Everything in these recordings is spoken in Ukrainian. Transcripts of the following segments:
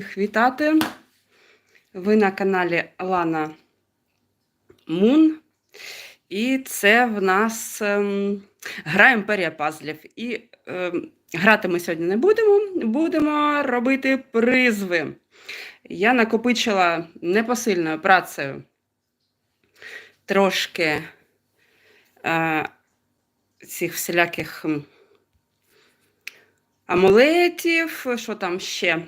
вітати. Ви на каналі Лана Мун. І це в нас ем, гра Імперія пазлів. І ем, грати ми сьогодні не будемо, будемо робити призви. Я накопичила непосильною працею трошки е, цих всіляких амулетів, що там ще?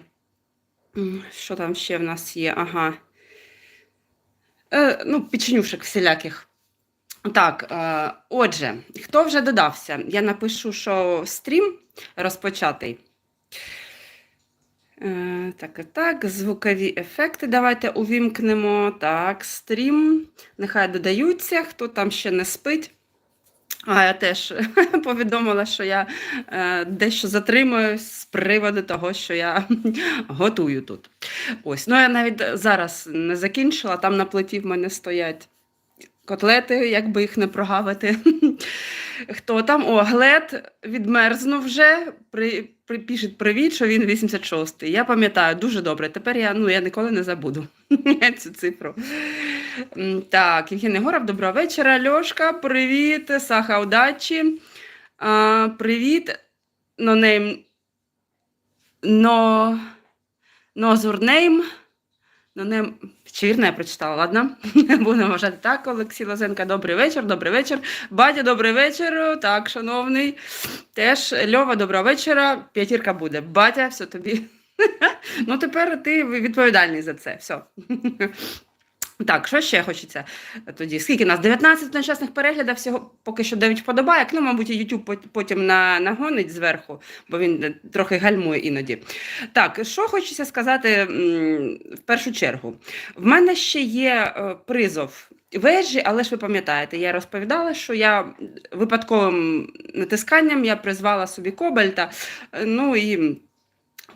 Що там ще в нас є? Ага. Е, ну, печенюшек всіляких. Так, е, отже, хто вже додався? Я напишу, що стрім розпочатий. Е, так, так, звукові ефекти давайте увімкнемо. Так, стрім. Нехай додаються, хто там ще не спить. А я теж повідомила, що я е, дещо затримуюсь з приводу того, що я готую тут. Ось, ну я навіть зараз не закінчила, там на плиті в мене стоять котлети, як би їх не прогавити. Хто там? О, Глед відмерзнув вже. При, при, пишуть привіт, що він 86-й. Я пам'ятаю дуже добре. Тепер я, ну, я ніколи не забуду цю цифру. Так, Євгеній Горов, доброго вечора. Льошка, привіт. Саха, удачі. А, привіт. Нонейм. Но... Нозурнейм. Нонейм. Чи вірно я прочитала, ладно? Будемо вважати так. Олексій Лозенка, добрий вечір, добрий вечір. Батя, добрий вечір. Так, шановний. Теж Льова, доброго вечора. П'ятірка буде. Батя, все тобі. ну, тепер ти відповідальний за це. Все. Так, що ще хочеться тоді? Скільки нас? 19 одночасних переглядів, всього поки що 9 вподобайок. Ну, мабуть, YouTube потім на, нагонить зверху, бо він е, трохи гальмує іноді. Так, що хочеться сказати в першу чергу. В мене ще є е, призов вежі, але ж ви пам'ятаєте, я розповідала, що я випадковим натисканням я призвала собі кобальта. Е, Ну і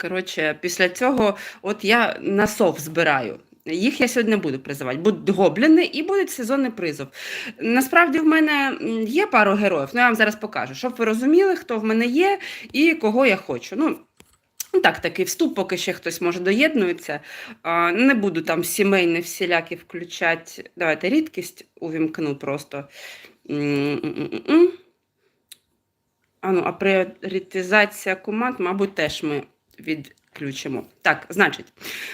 коротше, після цього от я на сов збираю. Їх я сьогодні не буду призивати. Будуть гобліни і буде сезонний призов. Насправді в мене є пару героїв, ну я вам зараз покажу, щоб ви розуміли, хто в мене є і кого я хочу. Ну, ну, так, такий вступ, поки ще хтось може доєднується. Не буду там сімейні всілякі включати. Давайте рідкість увімкну просто. А, ну, а пріоритизація команд, мабуть, теж ми відключимо. Так, значить,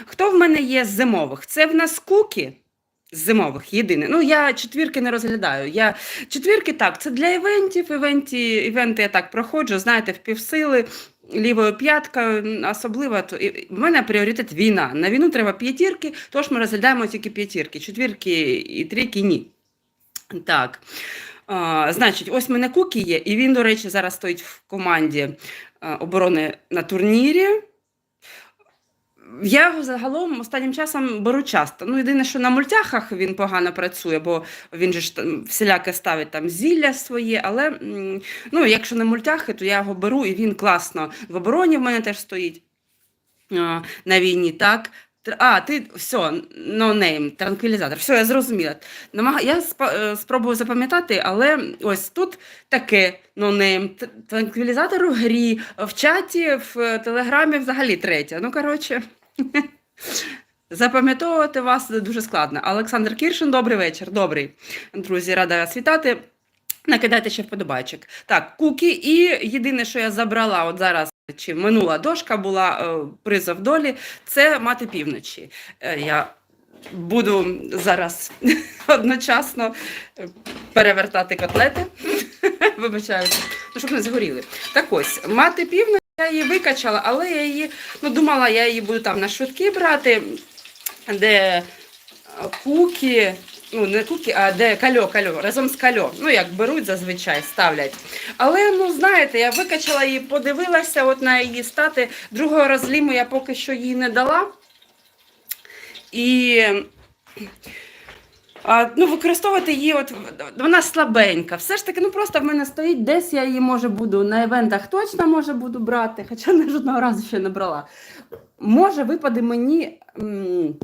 хто в мене є з зимових? Це в нас куки. з Зимових єдине. Ну, я четвірки не розглядаю. Я четвірки так, це для івентів. Івенті, івенти я так проходжу, знаєте, в півсили, лівою п'яткою, особливо. То, і- в мене пріоритет війна. На війну треба п'ятірки, тож ми розглядаємо тільки п'ятірки. Четвірки і трійки ні. Так. А, значить, ось в мене кукі є, і він, до речі, зараз стоїть в команді оборони на турнірі. Я його загалом останнім часом беру часто. Ну, єдине, що на мультяхах він погано працює, бо він же ж там всіляке ставить там зілля своє. Але ну, якщо на мультяхи, то я його беру і він класно в обороні в мене теж стоїть на війні. так. А, ти все, нонейм, транквілізатор. Все, я зрозуміла. Я е, спробую запам'ятати, але ось тут таке нонейм. Т- Транквілізатор у грі, в чаті, в е, телеграмі взагалі третя. Ну, коротше, запам'ятовувати вас дуже складно. Олександр Кіршин, добрий вечір. Добрий. Друзі, рада вас вітати. Накидайте ще вподобайчик. Так, куки. І єдине, що я забрала от зараз, чи минула дошка була е, призов долі, це мати півночі. Е, я буду зараз одночасно е, перевертати котлети. Вибачаю, ну, щоб не згоріли. Так ось, мати півночі, я її викачала, але я її, ну, думала, я її буду там на швидкі брати, де е, куки, ну не куки, а де кальо, кальо, разом з кальо. Ну, як беруть зазвичай, ставлять. Але, ну, знаєте, я викачала її, подивилася от на її стати. Другого розліму я поки що їй не дала. І ну, використовувати її, от, вона слабенька. Все ж таки, ну просто в мене стоїть, десь я її може буду на івентах точно може буду брати, хоча не жодного разу ще не брала. Може випаде мені м,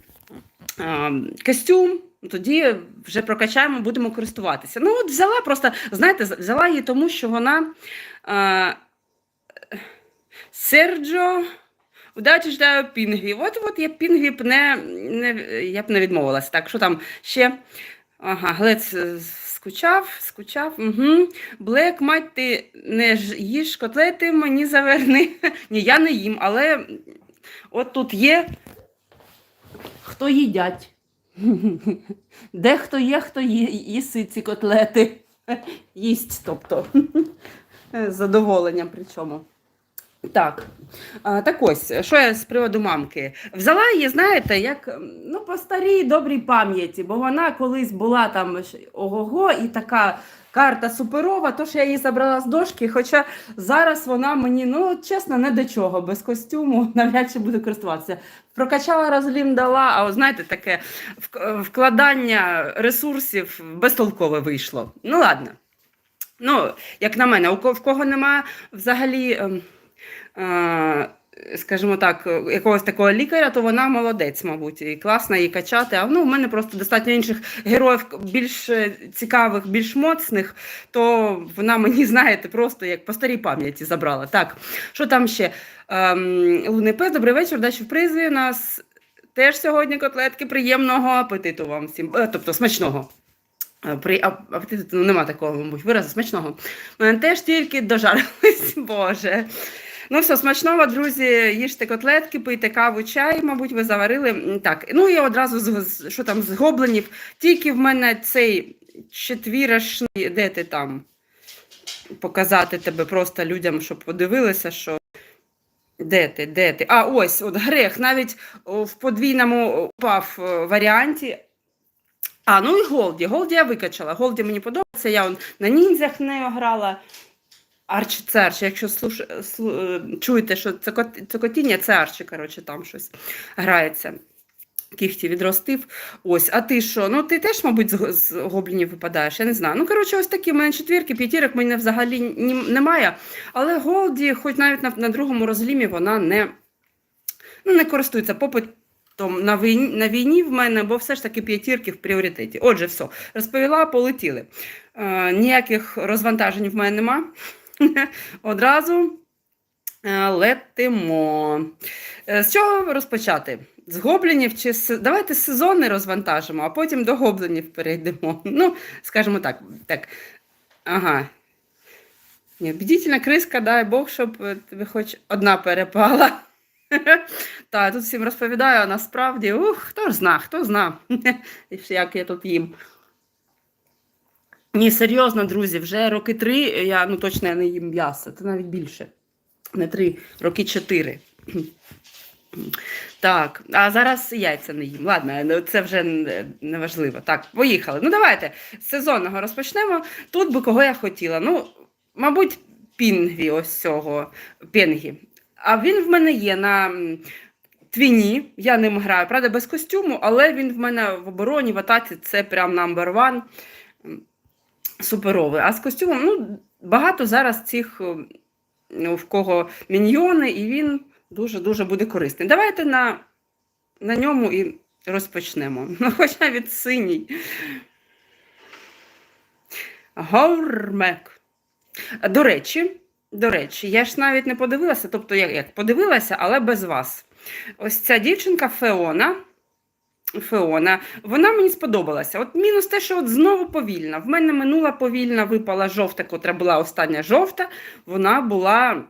а, костюм, тоді вже прокачаємо, будемо користуватися. Ну, от взяла просто, знаєте, взяла її тому, що вона а, Серджо Удачі ждаю пінгві. От от я пінгві б не, не я б не відмовилася. Так, що там ще? Ага, глець скучав, скучав. Угу. Блек, мать, ти не ж їж котлети, мені заверни. Ні, я не їм, але от тут є хто їдять. Де хто є, хто їси ці котлети. Їсть, тобто. З задоволенням причому. Так. Так ось, що я з приводу мамки. Взяла її, знаєте, як ну, по старій добрій пам'яті, бо вона колись була там ого-го і така карта суперова, тож я її забрала з дошки, хоча зараз вона мені, ну, чесно, не до чого, без костюму навряд чи буду користуватися. Прокачала розлім дала, а знаєте, таке вкладання ресурсів безтолкове вийшло. Ну, ладно. Ну, як на мене, у в кого нема взагалі, ем, скажімо так, якогось такого лікаря, то вона молодець, мабуть, і класна її качати. А ну, в мене просто достатньо інших героїв більш е, цікавих, більш моцних, то вона мені, знаєте, просто як по старій пам'яті забрала. Так, що там ще? Ем, Лунний пес, добрий вечір, дачі в призві. У нас теж сьогодні котлетки приємного апетиту вам всім, е, тобто смачного. Е, При апетиту ну, нема такого, мабуть, виразу смачного. Мене теж тільки дожарились, Боже. Ну, все, смачного, друзі, їжте котлетки, пийте каву, чай, мабуть, ви заварили. Так, ну і одразу з, що там з гоблинів. Тільки в мене цей четвірашний, де ти там? Показати тебе просто людям, щоб подивилися, що. Де ти, де ти? А, ось, от грех, навіть в подвійному упав е, варіанті. А, ну і Голді. Голді я викачала. Голді мені подобається. Я он на ніндзях нею грала. Арчі це Арчі. Якщо слуш... слу... е, чуєте, що кот... це Арчі, коротше, там щось грається. Кіхті відростив. Ось, а ти що? Ну, ти теж, мабуть, з, гоблінів випадаєш, я не знаю. Ну, коротше, ось такі в мене четвірки, п'ятірок мене взагалі немає. Але Голді, хоч навіть на, на другому розлімі, вона не, ну, не користується попитом на війні, на війні в мене, бо все ж таки п'ятірки в пріоритеті. Отже, все, розповіла, полетіли. Е, ніяких розвантажень в мене нема. Одразу е, летимо. Е, з чого розпочати? З гоблінів чи з... давайте сезони розвантажимо, а потім до гоблінів перейдемо. Ну, скажімо так. так. Ага. Ні, бдительна криска, дай Бог, щоб е, тобі хоч одна перепала. Так, тут всім розповідаю, а насправді, ух, хто ж зна, хто зна, як я тут їм. Ні, серйозно, друзі, вже роки три, я ну точно я не їм м'ясо, це навіть більше. Не три, роки чотири. Так, а зараз яйця не їм. Ладно, ну, це вже не- не важливо. Так, поїхали. Ну, давайте з сезонного розпочнемо. Тут би кого я хотіла. Ну, мабуть, пінгві ось цього. Пенгі. А він в мене є на твіні. Я ним граю. Правда, без костюму, але він в мене в обороні, в атаці це прям number one. Суперовий. А з костюмом, ну, багато зараз цих, ну, в кого міньйони, і він дуже-дуже буде корисний. Давайте на, на ньому і розпочнемо. Ну, хоча від синій. Гормек. До речі, до речі, я ж навіть не подивилася, тобто як, як подивилася, але без вас. Ось ця дівчинка Феона. Феона, вона мені сподобалася. От мінус те, що от знову повільна. В мене минула повільна, випала жовта, котра була остання жовта, вона була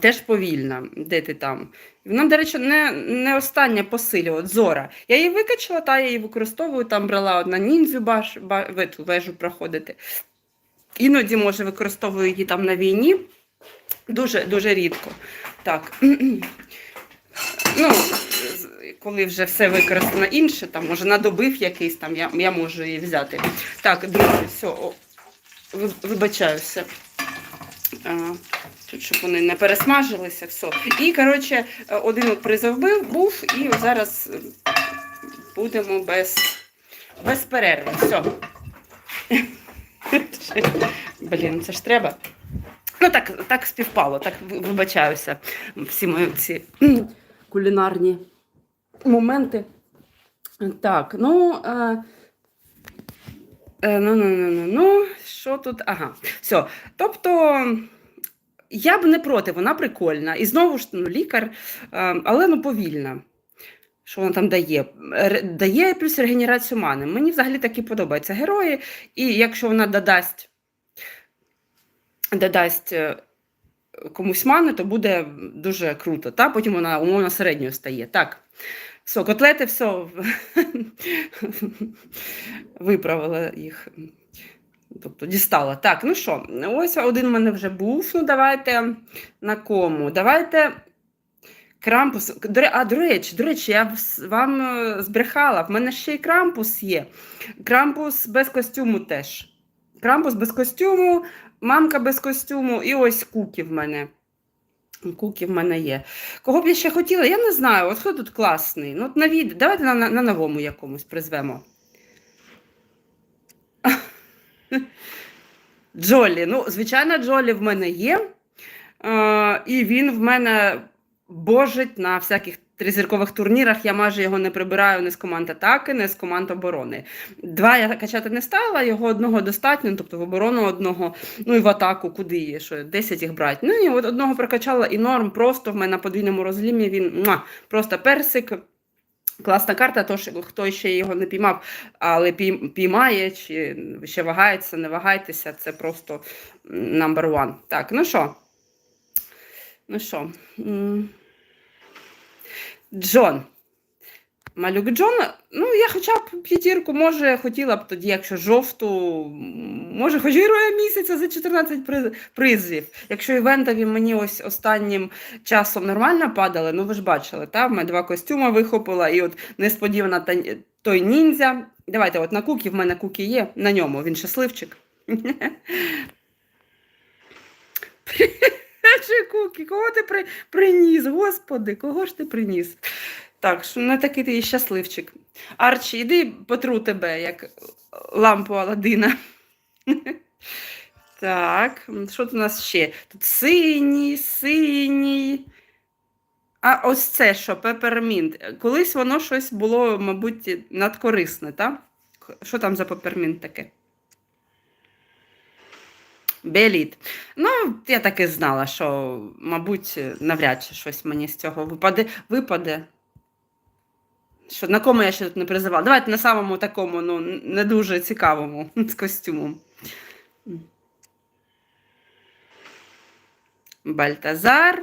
теж повільна. Де ти там? Вона, до речі, не, не остання по силі, от Зора. Я її викачала, та я її використовую, там брала одна ніндзю баш, ба, в вежу проходити. Іноді, може, використовую її там на війні. Дуже, дуже рідко. Так. Ну, коли вже все використано інше, там, може, надобив якийсь там, я, я можу її взяти. Так, друзі, все, о, вибачаюся. Тут, щоб вони не пересмажилися, все. І, коротше, один призов був, і зараз будемо без, без перерви. Все. Блін, це ж треба. Ну, так, так співпало, так вибачаюся. Всі мої ці кулінарні моменти. Так, ну. Е, е, ну, ну, ну, ну, ну, що тут? Ага, все. Тобто, я б не проти, вона прикольна. І знову ж ну, лікар, е, але ну повільна. Що вона там дає? Дає плюс регенерацію мани. Мені взагалі такі подобаються герої. І якщо вона додасть, додасть е, комусь мани, то буде дуже круто. Та? Потім вона умовно середньою стає. Так. Все, котлети, все. Виправила їх. Тобто дістала. Так, ну що, ось один в мене вже був. Ну, давайте на кому? Давайте. Крампус. А, до речі, до речі, я вам е, збрехала. В мене ще й крампус є. Крампус без костюму теж. Крампус без костюму, мамка без костюму, і ось куки в мене. Куки в мене є. Кого б я ще хотіла? Я не знаю. От хто тут класний? Ну, на від... Давайте на, на, на новому якомусь призвемо. Джолі. Ну, звичайно, Джолі в мене є. Е, і він в мене божить на всяких тризіркових турнірах. Я майже його не прибираю ні з команд атаки, ні з команд оборони. Два я качати не стала, його одного достатньо, тобто в оборону одного, ну і в атаку куди є, що 10 їх брати. Ну і от одного прокачала і норм, просто в мене на подвійному розлімі він муа, просто персик. Класна карта, тож хто ще його не піймав, але піймає, чи ще вагається, не вагайтеся, це просто number one. Так, ну що? Ну що? Джон. Малюк Джон, ну я хоча б п'ятірку, може, хотіла б тоді, якщо жовту, може, хоч героя місяця за 14 приз- призів. Якщо івентові мені ось останнім часом нормально падали, ну ви ж бачили, та? в мене два костюми вихопила, і от несподівано та- той ніндзя. Давайте, от на кукі, в мене кукі є, на ньому, він щасливчик. Чи кукі, кого ти при... приніс? Господи, кого ж ти приніс? Так, що не такий ти щасливчик. Арчі, іди потру тебе, як лампу Аладдина. Так, що тут у нас ще? Тут синій, синій. А ось це що, пепермінт. Колись воно щось було, мабуть, надкорисне, так? Що там за пепермінт таке? Беліт. Ну, я так і знала, що, мабуть, навряд чи щось мені з цього випаде. випаде. Що, на кому я ще тут не призивала? Давайте на самому такому, ну, не дуже цікавому з костюмом. Бальтазар.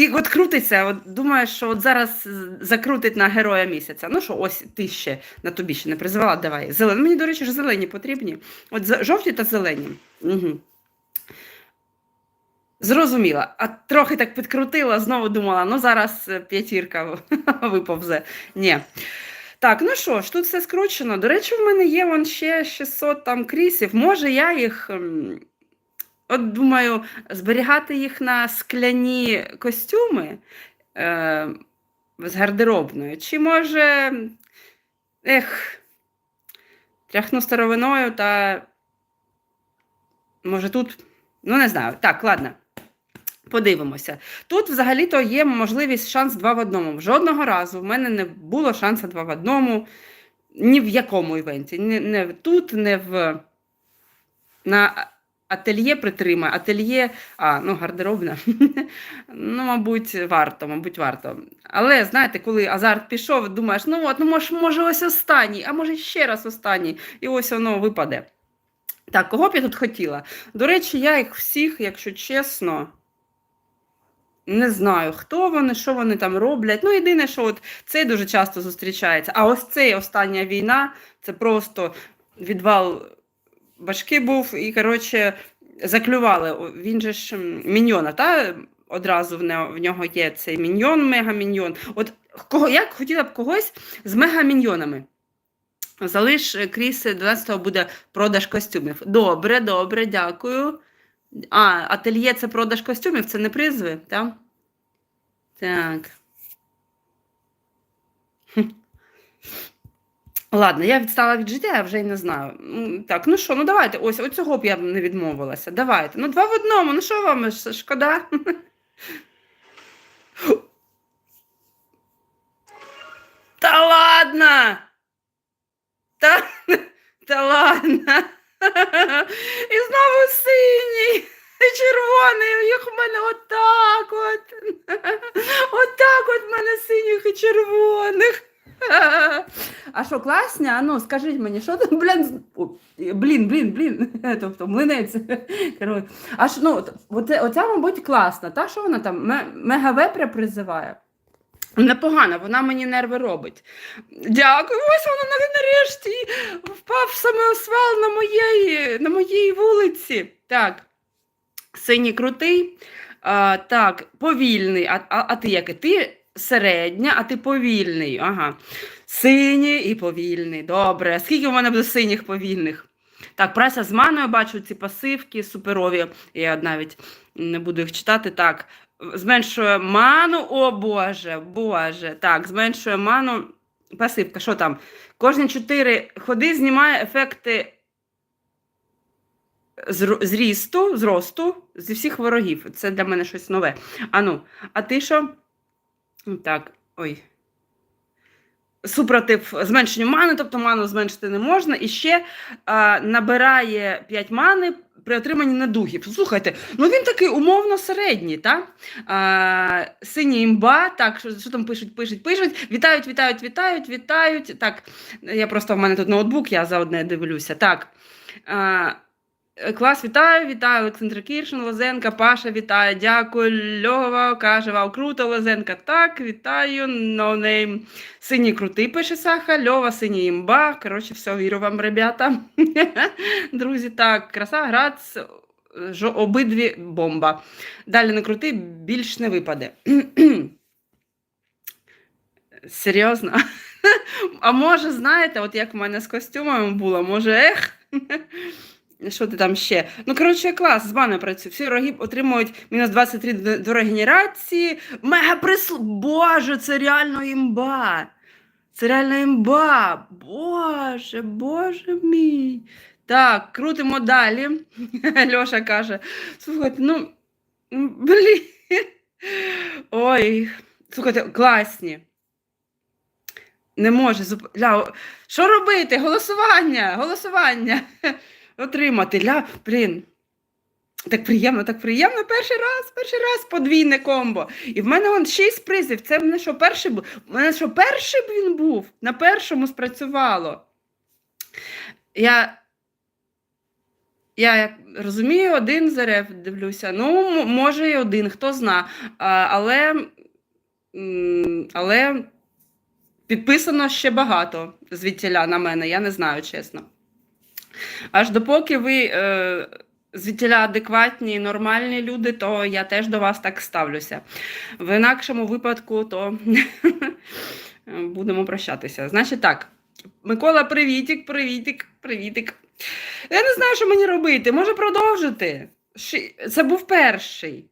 І от крутиться, от думаю, що от зараз закрутить на героя місяця. Ну що, ось ти ще на тобі ще не призивала, давай. Зелені. Мені, до речі, ж зелені потрібні. От жовті та зелені. Угу. Зрозуміла. А трохи так підкрутила, знову думала, ну зараз е, п'ятірка виповзе. Ні. Так, ну що ж, тут все скручено. До речі, в мене є вон ще 600 там крісів. Може, я їх. От думаю, зберігати їх на скляні костюми е, з гардеробною. Чи може. Ех, тряхну старовиною та. Може тут. Ну, не знаю. Так, ладно. Подивимося. Тут взагалі-то є можливість шанс два в одному. Жодного разу в мене не було шансу два в одному. Ні в якому івенті. Не, не тут, не в. На ательє притримає. Ательє, а, ну, гардеробна. ну, мабуть, варто, мабуть, варто. Але знаєте, коли азарт пішов, думаєш, ну от, ну може, може ось останній, а може ще раз останній, і ось воно випаде. Так, кого б я тут хотіла? До речі, я їх всіх, якщо чесно, не знаю, хто вони, що вони там роблять. Ну, єдине, що от цей дуже часто зустрічається. А ось цей остання війна це просто відвал башки був, і, коротше, заклювали. Він же ж міньйона, та? Одразу в, не, в нього є цей міньйон, мегаміньйон. От кого, я хотіла б когось з мегаміньйонами. Залиш е, Кріс 12-го буде продаж костюмів. Добре, добре, дякую. А, ательє це продаж костюмів, це не призви, так? Так. Ладно, я відстала від життя, я вже й не знаю. Так, ну що, ну давайте, ось оцього б я б не відмовилася. Давайте. Ну, два в одному, ну що вам шкода? Та ладно! Та, та ладно. І знову синій. червоний, їх у мене отак от. Отак от в мене синіх і червоних. А що, класні? А ну, скажіть мені, що там, блін, блін, блін, блін, тобто млинець. А що, ну, оце, оця, мабуть, класна, та, що вона там, мегавепря призиває? Непогано, вона мені нерви робить. Дякую, ось воно на- нарешті впав самосвал на моєї, на моїй вулиці. Так, синій крутий, а, так, повільний. А, а, а ти який? Ти середня, а ти повільний. Ага. Синій і повільний. Добре. Скільки в мене буде синіх повільних? Так, праця з маною бачу ці пасивки суперові. Я навіть не буду їх читати. Так, зменшує ману. О Боже, Боже. Так, зменшує ману. Пасивка, що там? Кожні чотири ходи знімає ефекти зрісту, зросту зі всіх ворогів. Це для мене щось нове. Ану, а ти що? Так, ой. Супротив зменшенню мани, тобто ману зменшити не можна. І ще а, набирає 5 мани при отриманні недугів. Слухайте, ну він такий умовно середній, так? А, синій імба, так, що, що там пишуть, пишуть, пишуть. Вітають, вітають, вітають, вітають. Так, я просто в мене тут ноутбук, я за одне дивлюся. Так. А, Клас, вітаю, вітаю, Олександр Кіршин, Лозенка, Паша, вітаю, дякую, Льова, каже, вау, круто, Лозенка, так, вітаю, ноунейм, синій крутий, пише Саха, Льова, синій імба, коротше, все, вірю вам, ребята. Друзі, так, краса, грац, обидві бомба. Далі не крутий, більш не випаде. Серйозно? А може, знаєте, от як в мене з костюмами було, може, ех? Що ти там ще? Ну, коротше, клас, з баною працюю. Всі вороги отримують мінус 23 до, до регенерації. Мега присл... Боже, це реально імба. Це реально імба. Боже, боже мій. Так, крутимо далі. Льоша каже: слухайте, ну, блін. Ой, слухайте, класні. Не може зуп... Ля, що робити? Голосування, голосування. Отримати. Ля, блін. Так приємно, так приємно. Перший раз, перший раз подвійне комбо. І в мене вон шість призів. Це в мене що перший був? У мене що перший б він був? На першому спрацювало. Я, я розумію, один зарев дивлюся. Ну, може, і один, хто зна. Але, але підписано ще багато звідтіля на мене, я не знаю, чесно. Аж допоки ви е, звідтіля адекватні, нормальні люди, то я теж до вас так ставлюся. В інакшому випадку, то будемо прощатися. Значить так, Микола, привітик, привітик, привітик. Я не знаю, що мені робити. Може продовжити? Це був перший.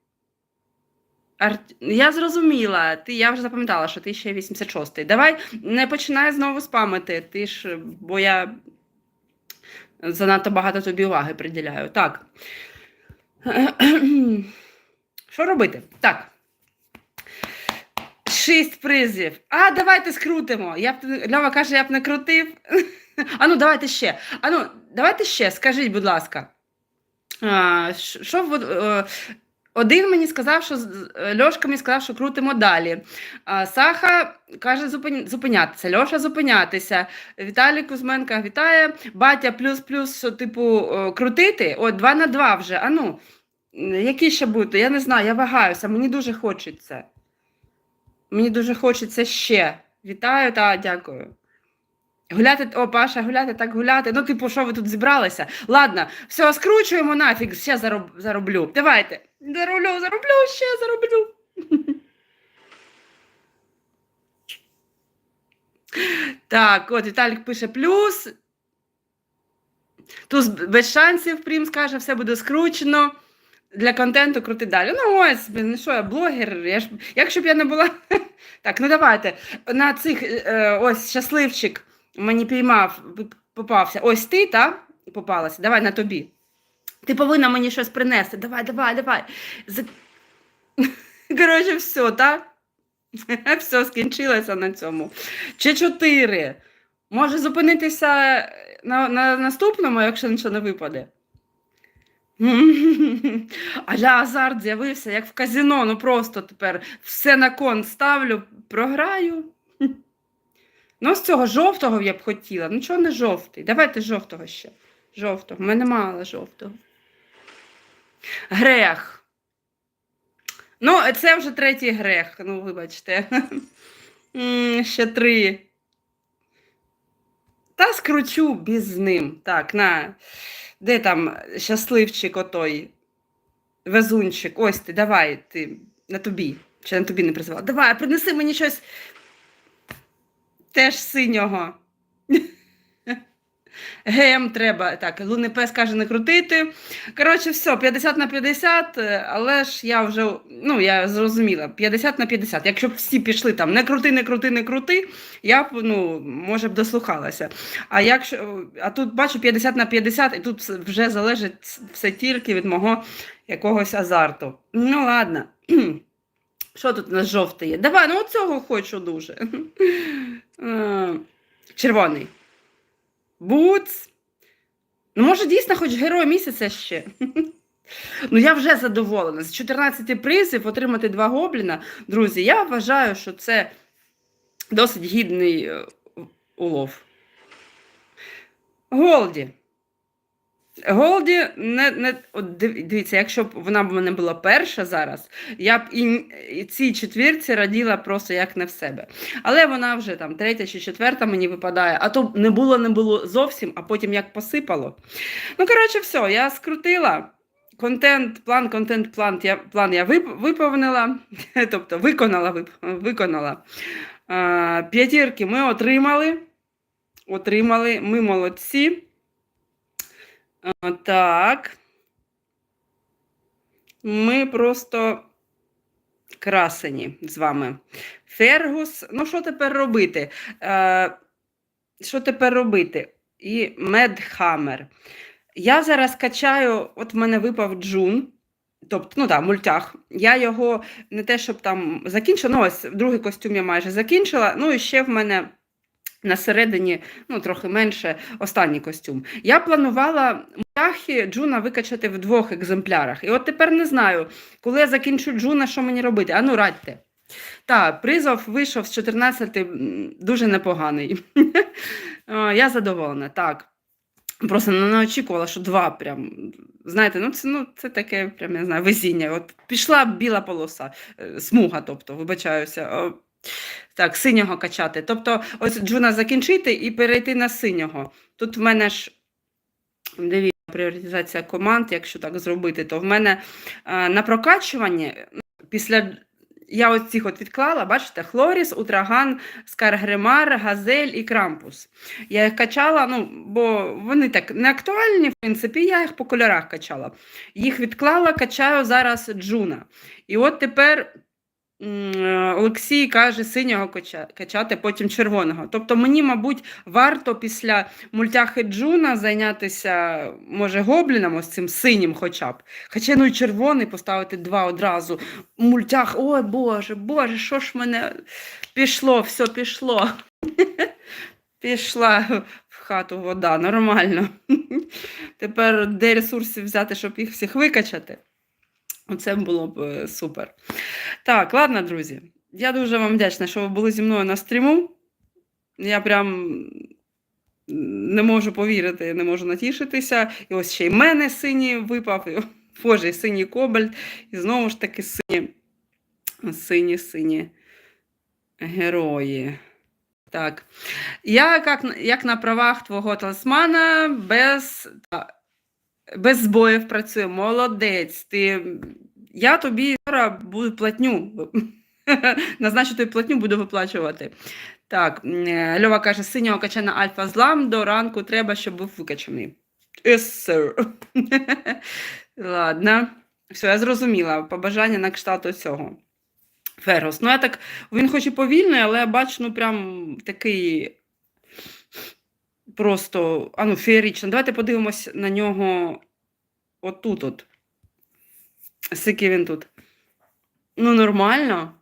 Я зрозуміла, ти, я вже запам'ятала, що ти ще 86-й. Давай не починай знову спамити, ти ж, бо я занадто багато тобі уваги приділяю. Так. Що робити? Так. Шість призів. А, давайте скрутимо. Я б, Льова каже, я б не крутив. Ану, давайте ще. Ану, давайте ще, скажіть, будь ласка. А, що е, один мені сказав, що Льошка мені сказав, що крутимо далі. Саха каже зупинятися. Льоша зупинятися. Віталій Кузьменка вітає. Батя плюс-плюс, що типу крутити. От, два на два вже. Ану, які ще бути? Я не знаю, я вагаюся, мені дуже хочеться. Мені дуже хочеться ще. Вітаю та дякую. Гуляти, о, Паша, гуляти, так гуляти. Ну, типу, що ви тут зібралися? Ладно, все, скручуємо нафіг, ще зароб, зароблю. Давайте. Зароблю, зароблю, ще зароблю. Так, от Віталік пише плюс. Туз без шансів, Прім скаже, все буде скручено. Для контенту крути далі. Ну ось, ну що я блогер. Я ж, якщо б я не була. Так, ну давайте. На цих е, ось щасливчик мені піймав, попався. Ось ти, та? Попалася. Давай на тобі. Ти повинна мені щось принести. Давай, давай, давай. Коротше, все, так? Все, скінчилося на цьому. Чи чотири. Може зупинитися на, на наступному, якщо нічого не випаде. Аля азарт з'явився, як в казино, ну просто тепер все на кон ставлю, програю. Ну, з цього жовтого я б хотіла. Ну, чого не жовтий? Давайте жовтого ще. Жовтого. У мене мало жовтого. Грех. Ну, це вже третій грех, ну, вибачте. Ще три. Та скручу без ним. Так, на. Де там щасливчик отой? Везунчик. Ось ти, давай, ти на тобі. Чи на тобі не призивала? Давай, принеси мені щось теж синього. Гем треба. Так, лунний пес каже не крутити. Коротше, все, 50 на 50, е, але ж я вже, ну, я зрозуміла, 50 на 50. Якщо б всі пішли там не крути, не крути, не крути, я б, ну, може б дослухалася. А якщо, а тут бачу 50 на 50, і тут вже залежить все тільки від мого якогось азарту. Ну, ладно. Що тут у нас жовте є? Давай, ну оцього хочу дуже. Червоний. Буц. Ну, може, дійсно, хоч герой місяця ще. Ну, я вже задоволена. З 14 призів отримати два гобліна. Друзі, я вважаю, що це досить гідний е, улов. Голді. Голді, не, не, от дивіться, якщо б вона б мене була перша зараз, я б і, і цій четвірці раділа просто як не в себе. Але вона вже там третя чи четверта мені випадає, а то не було, не було зовсім, а потім як посипало. Ну, коротше, все, я скрутила. Контент, план, контент, план я, план я виповнила, тобто виконала, виконала. А, п'ятірки ми отримали. Отримали, ми молодці. Так. Ми просто красені з вами. Фергус. Ну, що тепер робити? Е, що тепер робити? І Медхаммер. Я зараз качаю, от в мене випав джун, тобто, ну так, мультях. Я його не те, щоб там закінчила, ну ось другий костюм я майже закінчила. Ну і ще в мене на середині, ну трохи менше, останній костюм. Я планувала мультяхи джуна викачати в двох екземплярах. І от тепер не знаю, коли я закінчу джуна, що мені робити. Ану, радьте. Так, призов вийшов з 14 м, дуже непоганий. Я задоволена, так. Просто не очікувала, що два прям. Знаєте, ну це, ну, це таке прям, я знаю, везіння. От пішла біла полоса, е, смуга, тобто, вибачаюся. Так, синього качати. Тобто, ось джуна закінчити і перейти на синього. Тут в мене ж, дивіться, пріоритизація команд, якщо так зробити, то в мене е, на прокачуванні ну, після. Я ось от відклала, бачите, Хлоріс, Утраган, Скаргримар, Газель і Крампус. Я їх качала, ну, бо вони так не актуальні, в принципі, я їх по кольорах качала. Їх відклала, качаю зараз Джуна. І от тепер Олексій каже синього качати, потім червоного. Тобто мені, мабуть, варто після мультяхи Джуна зайнятися, може, гобліном, ось цим синім хоча б. Хоча ну і червоний поставити два одразу. Мультях, ой Боже, Боже, що ж мене пішло, все пішло. Пішла в хату вода, нормально. Тепер де ресурси взяти, щоб їх всіх викачати? Оце було б е, супер. Так, ладно, друзі. Я дуже вам вдячна, що ви були зі мною на стріму. Я прям не можу повірити, не можу натішитися. І ось ще й мене синій випав, і, боже, і синій кобальт, і знову ж таки сині, сині, сині герої. Так. Я як, як на правах твого талісмана без, без збоїв працюю. Молодець. Ти, я тобі зараз буду платню. Назначу тобі платню, буду виплачувати. Так, е, Льова каже, синього качана альфа злам до ранку треба, щоб був викачаний. Yes, sir. Ладно. Все, я зрозуміла. Побажання на кшталт цього. Фергус. Ну, я так, він хоч і повільний, але я бачу, ну, прям такий просто, а ну, феєричний. Давайте подивимось на нього отут от. Скільки він тут. Ну, нормально.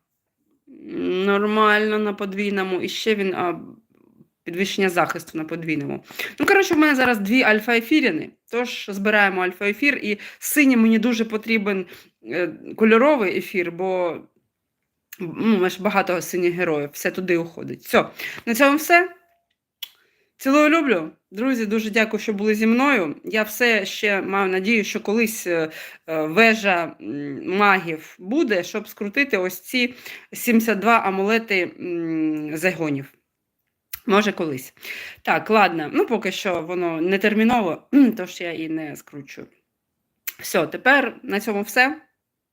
Нормально на подвійному. І ще він а, підвищення захисту на подвійному. Ну, коротше, в мене зараз дві альфа-ефіріни, тож збираємо альфа-ефір, і синім мені дуже потрібен е, кольоровий ефір, бо ну, ж багато синіх героїв, все туди уходить. Все, на цьому все. Цілую люблю. Друзі, дуже дякую, що були зі мною. Я все ще маю надію, що колись е, е, вежа магів буде, щоб скрутити ось ці 72 амулети загонів. Може, колись. Так, ладно. Ну, поки що воно не терміново, тож я і не скручую. Все, тепер на цьому все.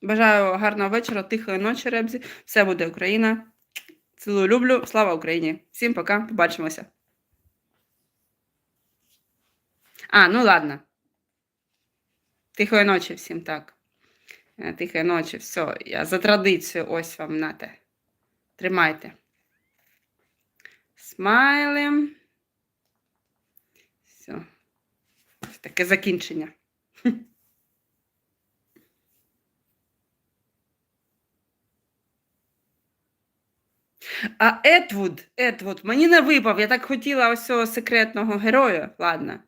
Бажаю гарного вечора, тихої ночі, Ребзі. Все буде Україна. Цілую, люблю. Слава Україні! Всім пока, побачимося. А, ну ладно. Тихої ночі всім так. Е, Тихої ночі, все. Я за традицію ось вам нате. Тримайте. Смайлим. Все. Таке закінчення. А Етвуд, Етвуд, мені не випав. Я так хотіла ось цього секретного героя. Ладно.